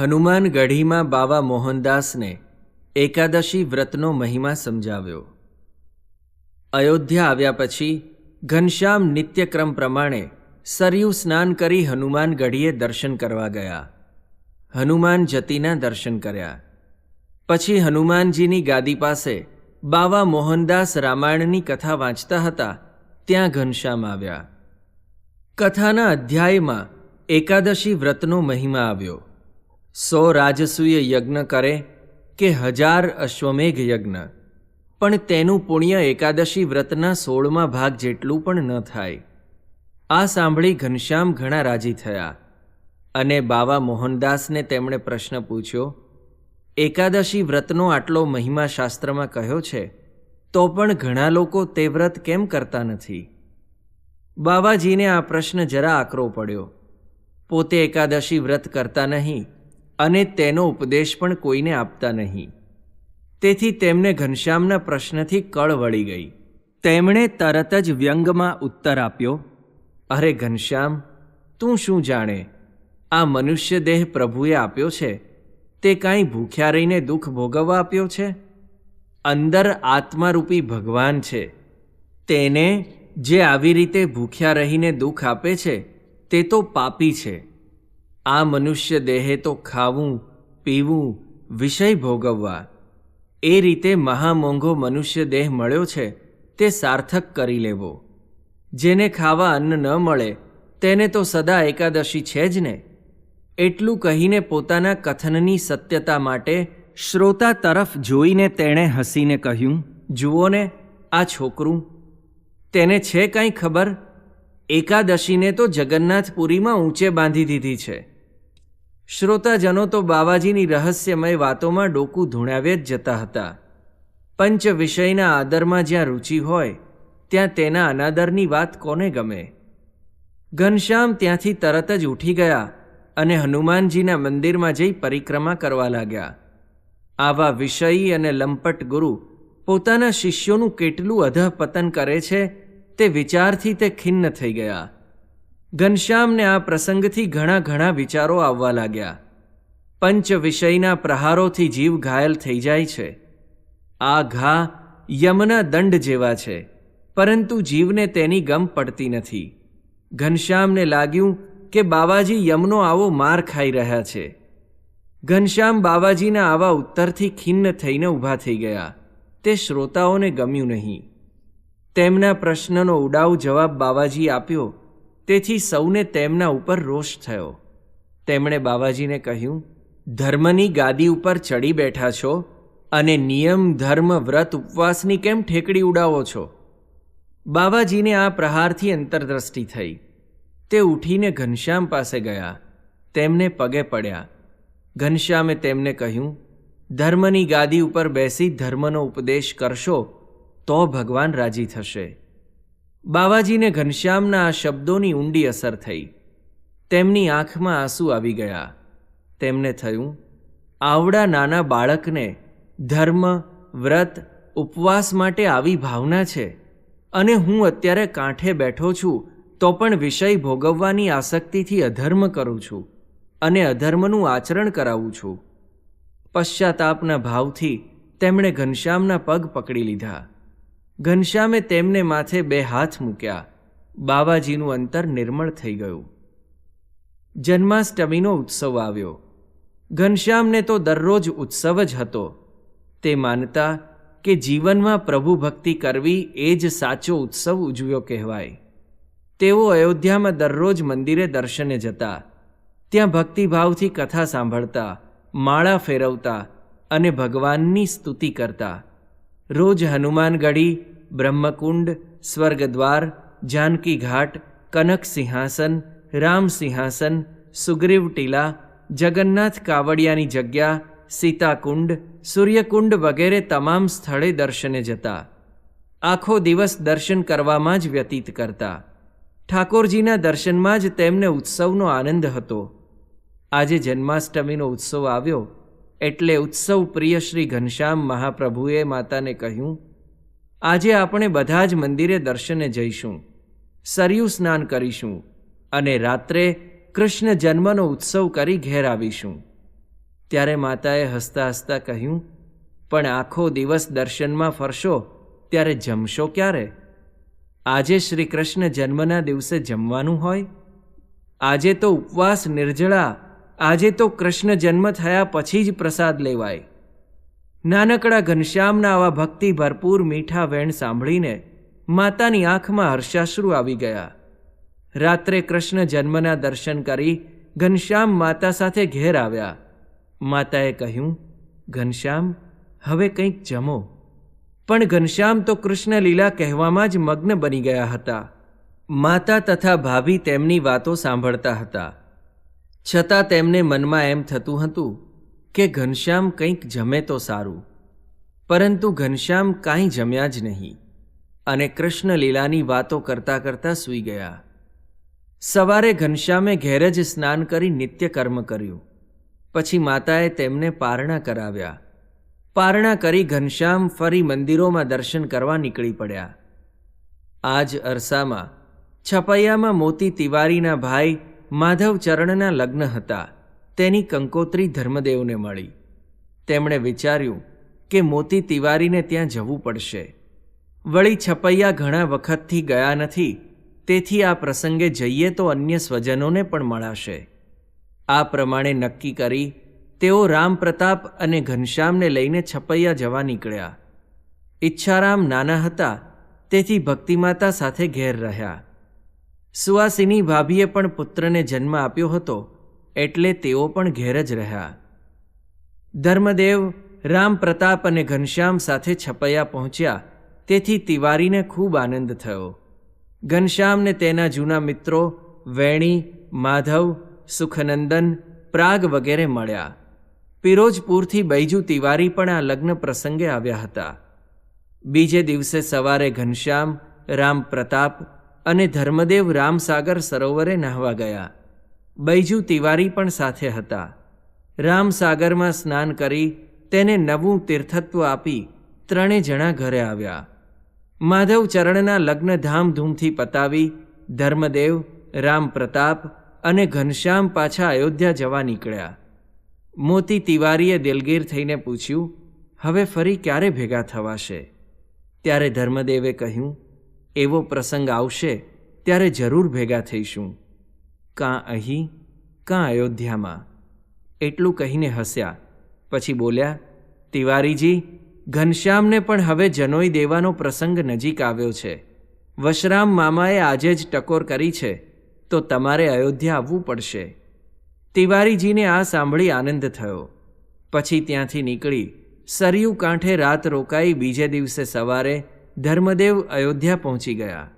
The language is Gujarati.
હનુમાન ગઢીમાં બાવા મોહનદાસને એકાદશી વ્રતનો મહિમા સમજાવ્યો. અયોધ્યા આવ્યા પછી ઘનશ્યામ નિત્યક્રમ પ્રમાણે સરયુ સ્નાન કરી હનુમાનગઢીએ દર્શન કરવા ગયા. હનુમાન જતીના દર્શન કર્યા. પછી હનુમાનજીની ગાદી પાસે બાવા મોહનદાસ રામાયણની કથા વાંચતા હતા ત્યાં ઘનશ્યામ આવ્યા. કથાના અધ્યાયમાં એકાદશી વ્રતનો મહિમા આવ્યો. સો રાજસૂય યજ્ઞ કરે કે હજાર અશ્વમેઘ યજ્ઞ. પણ તેનું પુણ્ય એકાદશી વ્રતના સોળમાં ભાગ જેટલું પણ ન થાય. આ સાંભળી ઘનશ્યામ ઘણા રાજી થયા અને બાવા મોહનદાસને તેમણે પ્રશ્ન પૂછ્યો, એકાદશી વ્રતનો આટલો મહિમા શાસ્ત્રમાં કહ્યો છે? તો પણ ઘણા લોકો તે વ્રત કેમ કરતા નથી? બાવાજીને આ પ્રશ્ન જરા આકરો પડ્યો. પોતે એકાદશી વ્રત કરતા નહીં અને તેનો ઉપદેશ પણ કોઈને આપતા નહીં. તેથી તેમને ઘનશ્યામના પ્રશ્નથી કળ વળી ગઈ. તેમણે તરત જ વ્યંગમાં ઉત્તર આપ્યો, અરે ઘનશ્યામ, તું શું જાણે? આ મનુષ્ય દેહ પ્રભુએ આપ્યો છે? તે કાંઈ ભૂખ્યા રહીને દુઃખ ભોગવવા આપ્યો છે? અંદર આત્મારૂપી ભગવાન છે. તેને જે આવી રીતે ભૂખ્યા રહીને દુઃખ આપે છે, તે તો પાપી છે. આ મનુષ્ય દેહે તો ખાવું, પીવું, વિષય ભોગવવા. એ રીતે મહામોંઘો મનુષ્ય દેહ મળ્યો છે, તે સાર્થક કરી લેવો. જેને ખાવા અન્ન ન મળે, તેને તો સદા એકાદશી છે જ ને? એટલું કહીને પોતાના કથનની સત્યતા માટે શ્રોતા તરફ જોઈને તેણે હસીને કહ્યું, જુઓ ને, આ છોકરું. તેને છે કાંઈ ખબર? એકાદશીને તો જગન્નાથપુરીમાં ઊંચે બાંધી દીધી છે. શ્રોતાજનો તો બાવાજીની રહસ્યમય વાતોમાં ડોકું ધૂણાવે જ જતા હતા. પંચ વિષયના આદરમાં જ્યાં રુચિ હોય, ત્યાં તેના અનાદરની વાત કોને ગમે? ઘનશ્યામ ત્યાંથી તરત જ ઉઠી ગયા અને હનુમાનજીના મંદિરમાં જઈ પરિક્રમા કરવા લાગ્યા. આવા વિષયી અને લંપટ ગુરુ પોતાના શિષ્યોનું કેટલું અધઃપતન કરે છે તે વિચારથી તે ખિન્ન થઈ ગયા. ઘનશ્યામને આ પ્રસંગથી ઘણા ઘણા વિચારો આવવા લાગ્યા. પંચ વિષયના પ્રહારોથી જીવ ઘાયલ થઈ જાય છે. આ ઘા યમના દંડ જેવા છે, પરંતુ જીવને તેની ગમ પડતી નથી. ઘનશ્યામને લાગ્યું કે બાવાજી યમનો આવો માર ખાઈ રહ્યા છે. ઘનશ્યામ બાવાજીના આવા ઉત્તરથી ખિન્ન થઈને ઊભા થઈ ગયા. તે શ્રોતાઓને ગમ્યું નહીં. તેમના પ્રશ્નનો ઉડાવ જવાબ બાવાજી આપ્યો તેથી સૌને તેમના ઉપર રોષ થયો. તેમણે બાવાજીને કહ્યું, ધર્મની ગાદી ઉપર ચડી બેઠા છો અને નિયમ, ધર્મ, વ્રત, ઉપવાસની કેમ ઠેકડી ઉડાવો છો? બાવાજીને આ પ્રહારથી અંતરદ્રષ્ટિ થઈ. તે ઉઠીને ઘનશ્યામ પાસે ગયા. તેમને પગે પડ્યા. ઘનશ્યામે તેમને કહ્યું, ધર્મની ગાદી ઉપર બેસી ધર્મનો ઉપદેશ કરશો તો ભગવાન રાજી થશે. બાવાજીને ઘનશ્યામના આ શબ્દોની ઊંડી અસર થઈ. તેમની આંખમાં આંસુ આવી ગયા. તેમને થયું, આવડા નાના બાળકને ધર્મ, વ્રત, ઉપવાસ માટે આવી ભાવના છે. અને હું અત્યારે કાંઠે બેઠો છું, તો પણ વિષય ભોગવવાની આસક્તિથી અધર્મ કરું છું અને અધર્મનું આચરણ કરાવું છું. પશ્ચાતાપના ભાવથી તેમણે ઘનશ્યામના પગ પકડી લીધા. ઘનશ્યામે તેમને માથે બે હાથ મૂક્યા. બાવાજીનું અંતર નિર્મળ થઈ ગયું. જન્માષ્ટમીનો ઉત્સવ આવ્યો. ઘનશ્યામને તો દરરોજ ઉત્સવ જ હતો. તે માનતા કે જીવનમાં પ્રભુ ભક્તિ કરવી એ જ સાચો ઉત્સવ ઉજવ્યો કહેવાય. તેઓ અયોધ્યામાં દરરોજ મંદિરે દર્શને જતા. ત્યાં ભક્તિભાવથી કથા સાંભળતા, માળા ફેરવતા અને ભગવાનની સ્તુતિ કરતા. રોજ હનુમાનગઢી બ્રહ્મકુંડ, સ્વર્ગદ્વાર, જાનકી ઘાટ, કનક સિંહાસન, રામ સિંહાસન, સુગ્રીવ ટીલા, જગન્નાથ કાવડિયાની જગ્યા, સીતાકુંડ, સૂર્યકુંડ વગેરે તમામ સ્થળે દર્શને જતા. આખો દિવસ દર્શન કરવામાં જ વ્યતીત કરતા. ઠાકોરજીના દર્શનમાં જ તેમને ઉત્સવનો આનંદ હતો. આજે જન્માષ્ટમીનો ઉત્સવ આવ્યો, એટલે ઉત્સવ પ્રિય શ્રી ઘનશ્યામ મહાપ્રભુએ માતાને કહ્યું આજે આપણે બધા જ મંદિરે દર્શને જઈશું, સરયુ સ્નાન કરીશું અને રાત્રે કૃષ્ણ જન્મનો ઉત્સવ કરી ઘેર આવીશું. ત્યારે માતાએ હસતા હસતા કહ્યું, પણ આખો દિવસ દર્શનમાં ફરશો, ત્યારે જમશો ક્યારે? આજે શ્રી કૃષ્ણ જન્મના દિવસે જમવાનું હોય? આજે તો ઉપવાસ નિર્જળા, આજે તો કૃષ્ણ જન્મ થયા પછી જ પ્રસાદ લેવાય. નાનકડા ઘનશ્યામના આવા ભક્તિ ભરપૂર મીઠા વેણ સાંભળીને માતાની આંખમાં હર્ષાશ્રુ આવી ગયા. રાત્રે કૃષ્ણ જન્મના દર્શન કરી ઘનશ્યામ માતા સાથે ઘેર આવ્યા. માતાએ કહ્યું, ઘનશ્યામ, હવે કંઈક જમો. પણ ઘનશ્યામ તો કૃષ્ણ લીલા કહેવામાં જ મગ્ન બની ગયા હતા. માતા તથા ભાભી તેમની વાતો સાંભળતા હતા. છતાં તેમને મનમાં એમ થતું હતું કે ઘનશ્યામ કંઈક જમે તો સારું. પરંતુ ઘનશ્યામ કાંઈ જમ્યા જ નહીં અને કૃષ્ણ લીલાની વાતો કરતાં કરતાં સૂઈ ગયા. સવારે ઘનશ્યામે ઘેર જ સ્નાન કરી નિત્ય કર્મ કર્યું. પછી માતાએ તેમને પારણા કરાવ્યા. પારણા કરી ઘનશ્યામ ફરી મંદિરોમાં દર્શન કરવા નીકળી પડ્યા. આ જ અરસામાં છપૈયામાં મોતી તિવારીના ભાઈ માધવ ચરણના લગ્ન હતા. તેની કંકોત્રી ધર્મદેવને મળી. તેમણે વિચાર્યું કે મોતી તિવારીને ત્યાં જવું પડશે. વળી છપૈયા ઘણા વખતથી ગયા નથી, તેથી આ પ્રસંગે જઈએ તો અન્ય સ્વજનોને પણ મળાશે. આ પ્રમાણે નક્કી કરી તેઓ રામપ્રતાપ અને ઘનશ્યામને લઈને છપૈયા જવા નીકળ્યા. ઈચ્છારામ નાના હતા, તેથી ભક્તિમાતા સાથે ઘેર રહ્યા. સુવાસિની ભાભીએ પણ પુત્રને જન્મ આપ્યો હતો એટલે તેઓ પણ ઘેર જ રહ્યા. ધર્મદેવ રામ પ્રતાપ અને ઘનશ્યામ સાથે છપૈયા પહોંચ્યા. તેથી તિવારીને ખૂબ આનંદ થયો. ઘનશ્યામને તેના જૂના મિત્રો વેણી, માધવ, સુખનંદન, પ્રાગ વગેરે મળ્યા. પિરોજપુરથી બૈજુ તિવારી પણ આ લગ્ન પ્રસંગે આવ્યા હતા. બીજે દિવસે સવારે ઘનશ્યામ, રામ પ્રતાપ અને ધર્મદેવ રામસાગર સરોવરે નહાવા ગયા. બૈજુ તિવારી પણ સાથે હતા. રામસાગરમાં સ્નાન કરી તેને નવું તીર્થત્વ આપી ત્રણે જણા ઘરે આવ્યા. માધવ ચરણના લગ્ન ધામધૂમથી પતાવી ધર્મદેવ રામ પ્રતાપ અને ઘનશ્યામ પાછા અયોધ્યા જવા નીકળ્યા. મોતી તિવારીએ દિલગીર થઈને પૂછ્યું, હવે ફરી ક્યારે ભેગા થવાશે? ત્યારે ધર્મદેવે કહ્યું, એવો પ્રસંગ આવશે ત્યારે જરૂર ભેગા થઈશું. કાં અહીં, કાં અયોધ્યામાં? એટલું કહીને હસ્યા. પછી બોલ્યા, તિવારીજી, ઘનશ્યામને પણ હવે જનોઈ દેવાનો પ્રસંગ નજીક આવ્યો છે. વશરામ મામાએ આજે જ ટકોર કરી છે, તો તમારે અયોધ્યા આવવું પડશે. તિવારીજીને આ સાંભળી આનંદ થયો. પછી ત્યાંથી નીકળી, સરયુ કાંઠે રાત રોકાઈ બીજે દિવસે સવારે ધર્મદેવ અયોધ્યા પહોંચી ગયા.